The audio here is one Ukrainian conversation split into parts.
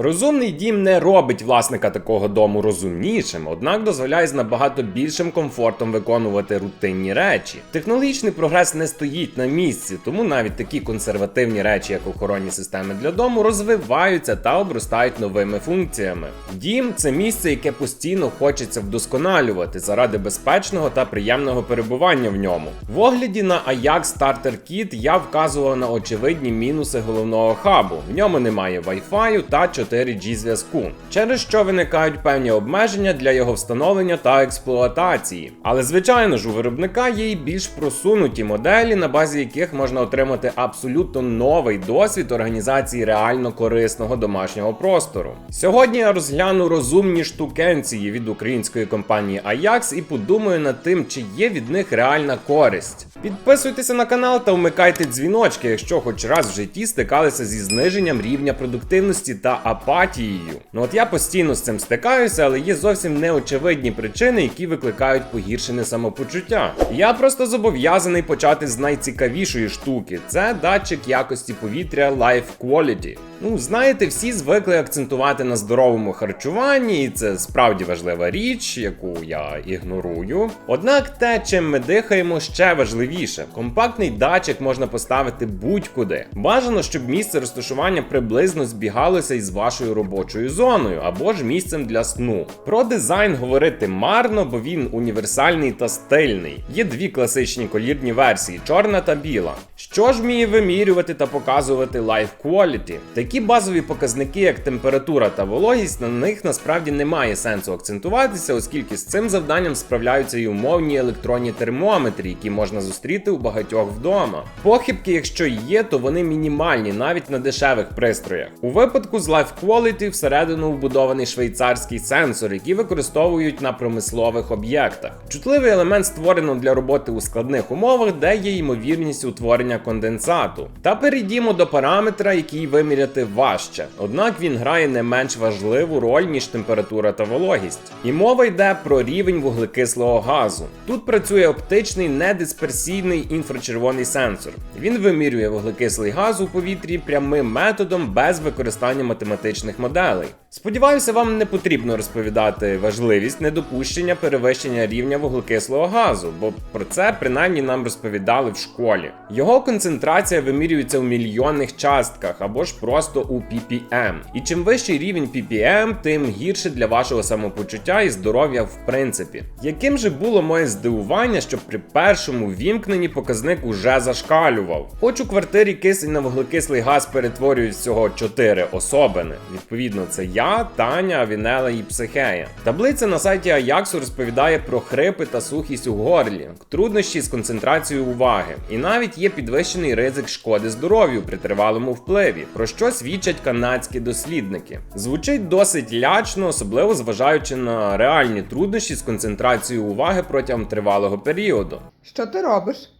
Розумний дім не робить власника такого дому розумнішим, однак дозволяє з набагато більшим комфортом виконувати рутинні речі. Технологічний прогрес не стоїть на місці, тому навіть такі консервативні речі, як охоронні системи для дому, розвиваються та обростають новими функціями. Дім це місце, яке постійно хочеться вдосконалювати заради безпечного та приємного перебування в ньому. В огляді на Ajax Starter Kit я вказував на очевидні мінуси головного хабу. В ньому немає Wi-Fi та 4G зв'язку, через що виникають певні обмеження для його встановлення та експлуатації. Але звичайно ж, у виробника є і більш просунуті моделі, на базі яких можна отримати абсолютно новий досвід організації реально корисного домашнього простору. Сьогодні я розгляну розумні штукенції від української компанії Ajax і подумаю над тим, чи є від них реальна користь. Підписуйтеся на канал та вмикайте дзвіночки, якщо хоч раз в житті стикалися зі зниженням рівня продуктивності та апатією. Ну от я постійно з цим стикаюся, але є зовсім неочевидні причини, які викликають погіршене самопочуття. Я просто зобов'язаний почати з найцікавішої штуки: це датчик якості повітря Life Quality. Ну, знаєте, всі звикли акцентувати на здоровому харчуванні, і це справді важлива річ, яку я ігнорую. Однак те, чим ми дихаємо, ще важливіше. Компактний датчик можна поставити будь-куди. Бажано, щоб місце розташування приблизно збігалося із вашою робочою зоною або ж місцем для сну. Про дизайн говорити марно, бо він універсальний та стильний. Є дві класичні колірні версії чорна та біла. Що ж вміє вимірювати та показувати Life Quality? Такі базові показники, як температура та вологість, на них насправді немає сенсу акцентуватися, оскільки з цим завданням справляються й умовні електронні термометри, які можна зустріти у багатьох вдома. Похибки, якщо є, то вони мінімальні навіть на дешевих пристроях. У випадку з Life Quality всередину вбудований швейцарський сенсор, який використовують на промислових об'єктах. Чутливий елемент створено для роботи у складних умовах, де є ймовірність утворення конденсату. Та перейдімо до параметра, який виміряти важче. Однак він грає не менш важливу роль, ніж температура та вологість. І мова йде про рівень вуглекислого газу. Тут працює оптичний недисперсійний інфрачервоний сенсор. Він вимірює вуглекислий газ у повітрі прямим методом без використання математичних моделей. Сподіваюся, вам не потрібно розповідати важливість недопущення перевищення рівня вуглекислого газу, бо про це принаймні нам розповідали в школі. Його концентрація вимірюється у мільйонних частках або ж просто у ppm. І чим вищий рівень ppm, тим гірше для вашого самопочуття і здоров'я в принципі. Яким же було моє здивування, що при першому вімкненні показник уже зашкалював. Хоч у квартирі кисень на вуглекислий газ перетворюють всього 4 особини. Відповідно, це я, Таня, Авінела і Психея. Таблиця на сайті Аяксу розповідає про хрипи та сухість у горлі, труднощі з концентрацією уваги, і навіть є підвищений ризик шкоди здоров'ю при тривалому впливі, про що свідчать канадські дослідники. Звучить досить лячно, особливо зважаючи на реальні труднощі з концентрацією уваги протягом тривалого періоду. Що ти робиш?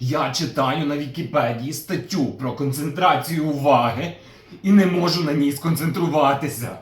Я читаю на Вікіпедії статтю про концентрацію уваги і не можу на ній сконцентруватися.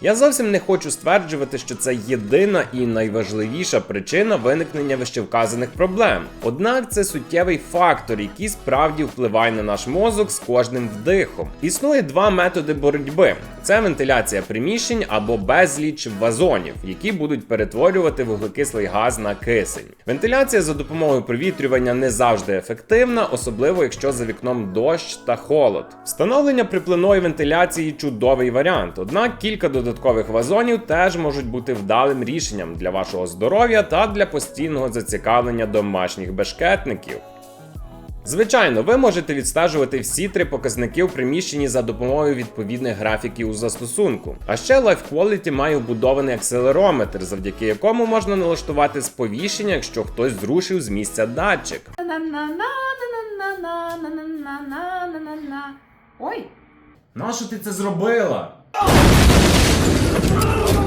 Я зовсім не хочу стверджувати, що це єдина і найважливіша причина виникнення вищевказаних проблем. Однак це суттєвий фактор, який справді впливає на наш мозок з кожним вдихом. Існує два методи боротьби: це вентиляція приміщень або безліч вазонів, які будуть перетворювати вуглекислий газ на кисень. Вентиляція за допомогою провітрювання не завжди ефективна, особливо якщо за вікном дощ та холод. Встановлення припливної вентиляції чудовий варіант, однак кілька додаткових додаткових вазонів теж можуть бути вдалим рішенням для вашого здоров'я та для постійного зацікавлення домашніх бешкетників. Звичайно, ви можете відстежувати всі три показники в приміщенні за допомогою відповідних графіків у застосунку. А ще Life Quality має вбудований акселерометр, завдяки якому можна налаштувати сповіщення, якщо хтось зрушив з місця датчик. Ой, нащо ти це зробила? Oh!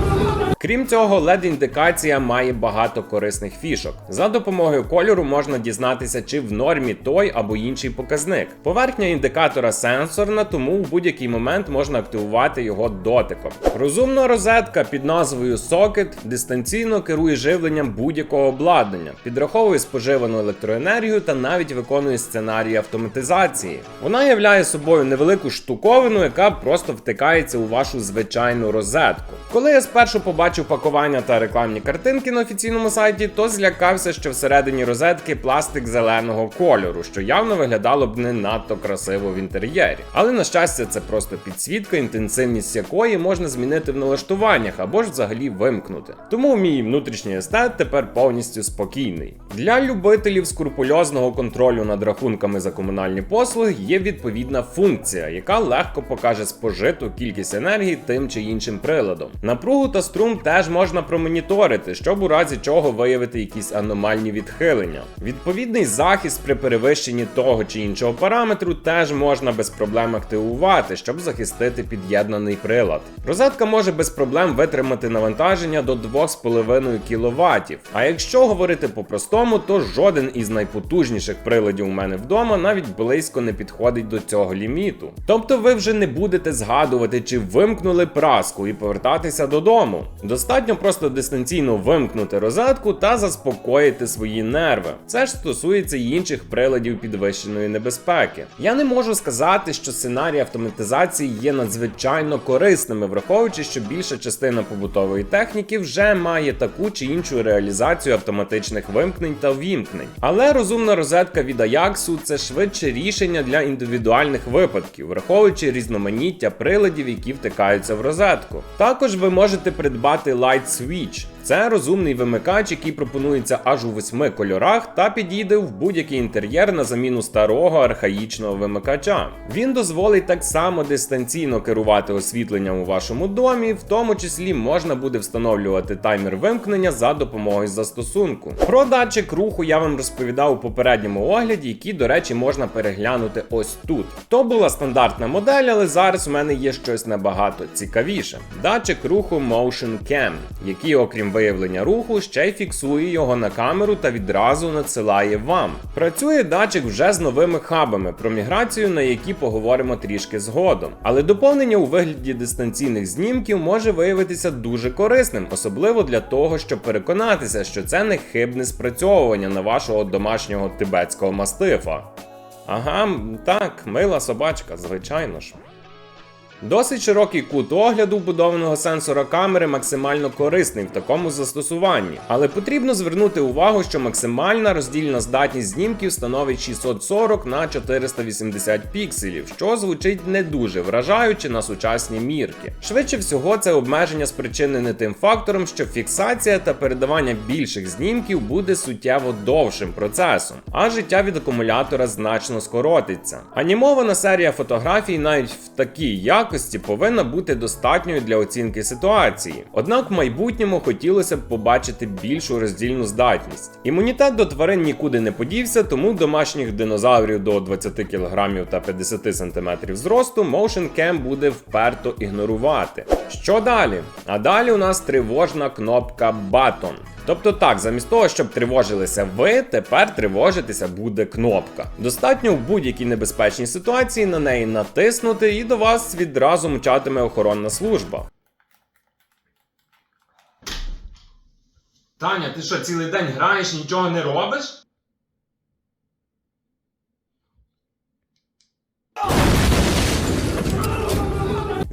Крім цього, LED-індикація має багато корисних фішок. За допомогою кольору можна дізнатися, чи в нормі той або інший показник. Поверхня індикатора сенсорна, тому в будь-який момент можна активувати його дотиком. Розумна розетка під назвою Socket дистанційно керує живленням будь-якого обладнання, підраховує споживану електроенергію та навіть виконує сценарії автоматизації. Вона являє собою невелику штуковину, яка просто втикається у вашу звичайну розетку. Коли я спершу побачив пакування та рекламні картинки на офіційному сайті, то злякався, що всередині розетки пластик зеленого кольору, що явно виглядало б не надто красиво в інтер'єрі. Але на щастя, це просто підсвітка, інтенсивність якої можна змінити в налаштуваннях або ж взагалі вимкнути. Тому мій внутрішній естет тепер повністю спокійний. Для любителів скрупульозного контролю над рахунками за комунальні послуги є відповідна функція, яка легко покаже спожиту кількість енергії тим чи іншим приладом. Напругу та струм теж можна промоніторити, щоб у разі чого виявити якісь аномальні відхилення. Відповідний захист при перевищенні того чи іншого параметру теж можна без проблем активувати, щоб захистити під'єднаний прилад. Розетка може без проблем витримати навантаження до 2,5 кВт. А якщо говорити по-простому, то жоден із найпотужніших приладів у мене вдома навіть близько не підходить до цього ліміту. Тобто ви вже не будете згадувати, чи вимкнули праску і повертатися додому. Достатньо просто дистанційно вимкнути розетку та заспокоїти свої нерви. Це ж стосується й інших приладів підвищеної небезпеки. Я не можу сказати, що сценарії автоматизації є надзвичайно корисними, враховуючи, що більша частина побутової техніки вже має таку чи іншу реалізацію автоматичних вимкнень та вімкнень. Але розумна розетка від Ajax – це швидше рішення для індивідуальних випадків, враховуючи різноманіття приладів, які втикаються в розетку. Також ви можете придбати The light Switch. Це розумний вимикач, який пропонується аж у восьми кольорах та підійде в будь-який інтер'єр на заміну старого архаїчного вимикача. Він дозволить так само дистанційно керувати освітленням у вашому домі, в тому числі можна буде встановлювати таймер вимкнення за допомогою застосунку. Про датчик руху я вам розповідав у попередньому огляді, який, до речі, можна переглянути ось тут. То була стандартна модель, але зараз у мене є щось набагато цікавіше. Датчик руху Motion Cam, який, окрім виявлення руху, ще й фіксує його на камеру та відразу надсилає вам. Працює датчик вже з новими хабами, про міграцію на які поговоримо трішки згодом. Але доповнення у вигляді дистанційних знімків може виявитися дуже корисним, особливо для того, щоб переконатися, що це не хибне спрацьовування на вашого домашнього тибетського мастифа. Ага, так, мила собачка, звичайно ж. Досить широкий кут огляду вбудованого сенсора камери максимально корисний в такому застосуванні, але потрібно звернути увагу, що максимальна роздільна здатність знімків становить 640 на 480 пікселів, що звучить не дуже вражаюче на сучасні мірки. Швидше всього, це обмеження спричинене тим фактором, що фіксація та передавання більших знімків буде суттєво довшим процесом, а життя від акумулятора значно скоротиться. Анімована серія фотографій навіть в такій якості повинна бути достатньою для оцінки ситуації. Однак в майбутньому хотілося б побачити більшу роздільну здатність. Імунітет до тварин нікуди не подівся, тому домашніх динозаврів до 20 кг та 50 см зросту Motion Cam буде вперто ігнорувати. Що далі? А далі у нас тривожна кнопка Button. Тобто так, замість того, щоб тривожилися ви, тепер тривожитися буде кнопка. Достатньо в будь-якій небезпечній ситуації на неї натиснути, і до вас відразу мчатиме охоронна служба. Таня, ти що, цілий день граєш, нічого не робиш?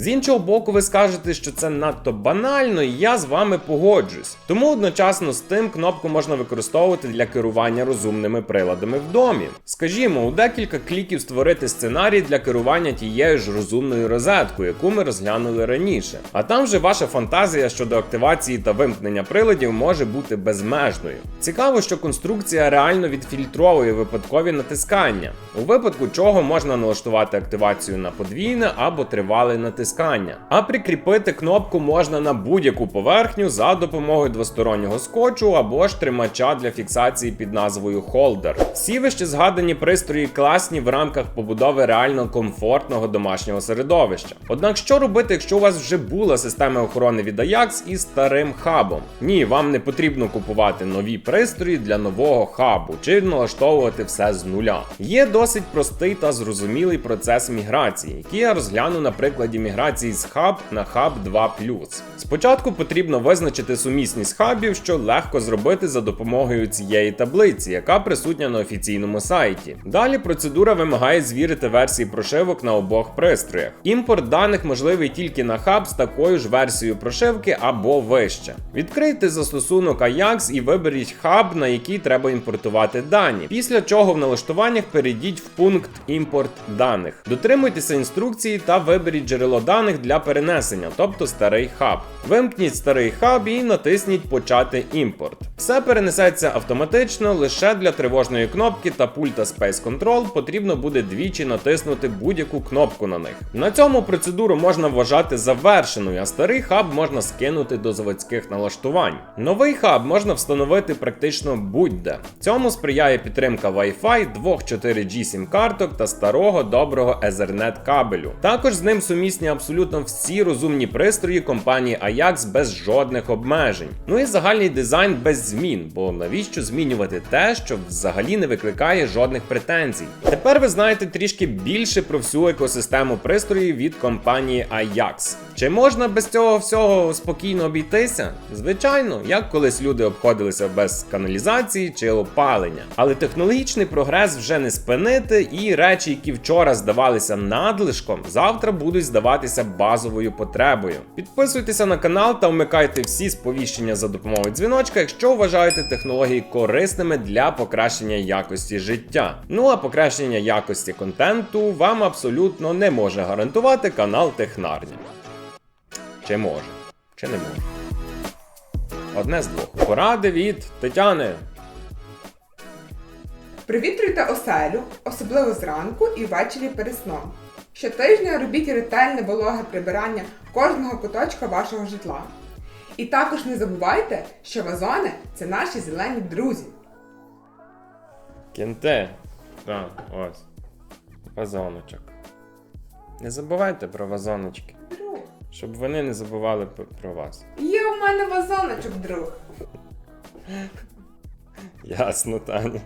З іншого боку, ви скажете, що це надто банально, і я з вами погоджуюсь. Тому одночасно з тим кнопку можна використовувати для керування розумними приладами в домі. Скажімо, у декілька кліків створити сценарій для керування тією ж розумною розеткою, яку ми розглянули раніше. А там вже ваша фантазія щодо активації та вимкнення приладів може бути безмежною. Цікаво, що конструкція реально відфільтровує випадкові натискання, у випадку чого можна налаштувати активацію на подвійне або тривале натискання. Натискання. А прикріпити кнопку можна на будь-яку поверхню за допомогою двостороннього скотчу або ж тримача для фіксації під назвою Holder. Всі вище згадані пристрої класні в рамках побудови реально комфортного домашнього середовища. Однак, що робити, якщо у вас вже була система охорони від Ajax із старим хабом? Ні, вам не потрібно купувати нові пристрої для нового хабу чи налаштовувати все з нуля. Є досить простий та зрозумілий процес міграції, який я розгляну на прикладі міграції з хаб на хаб 2 Спочатку потрібно визначити сумісність хабів, що легко зробити за допомогою цієї таблиці, яка присутня на офіційному сайті. Далі процедура вимагає звірити версії прошивок на обох пристроях. Імпорт даних можливий тільки на хаб з такою ж версією прошивки або вище. Відкрийте застосунок Ajax і виберіть хаб, на який треба імпортувати дані. Після чого в налаштуваннях перейдіть в пункт імпорт даних. Дотримуйтеся інструкції та виберіть джерело даних для перенесення, тобто старий хаб. Вимкніть старий хаб і натисніть Почати імпорт. Все перенесеться автоматично лише для тривожної кнопки та пульта Space Control потрібно буде двічі натиснути будь-яку кнопку на них. На цьому процедуру можна вважати завершеною, а старий хаб можна скинути до заводських налаштувань. Новий хаб можна встановити практично будь-де. Цьому сприяє підтримка Wi-Fi, двох 4G сім карток та старого доброго Ethernet кабелю. Також з ним сумісні абсолютно всі розумні пристрої компанії Ajax без жодних обмежень. Ну і загальний дизайн без змін, бо навіщо змінювати те, що взагалі не викликає жодних претензій. Тепер ви знаєте трішки більше про всю екосистему пристроїв від компанії Ajax. Чи можна без цього всього спокійно обійтися? Звичайно, як колись люди обходилися без каналізації чи опалення. Але технологічний прогрес вже не спинити, і речі, які вчора здавалися надлишком, завтра будуть здаватися базовою потребою. Підписуйтеся на канал та вмикайте всі сповіщення за допомогою дзвіночка, якщо вважаєте технології корисними для покращення якості життя. Ну а покращення якості контенту вам абсолютно не може гарантувати канал Технарня. Чи може, чи не може. Одне з двох. Поради від Тетяни. Привітрюйте оселю, особливо зранку і ввечері перед сном. Щотижня робіть ретельне вологе прибирання кожного куточка вашого житла. І також не забувайте, що вазони це наші зелені друзі. Кінте. Так, ось. Вазоночок. Не забувайте про вазоночки. Щоб вони не забували про вас. Є у мене вазоночок, друг. Ясно, Таня.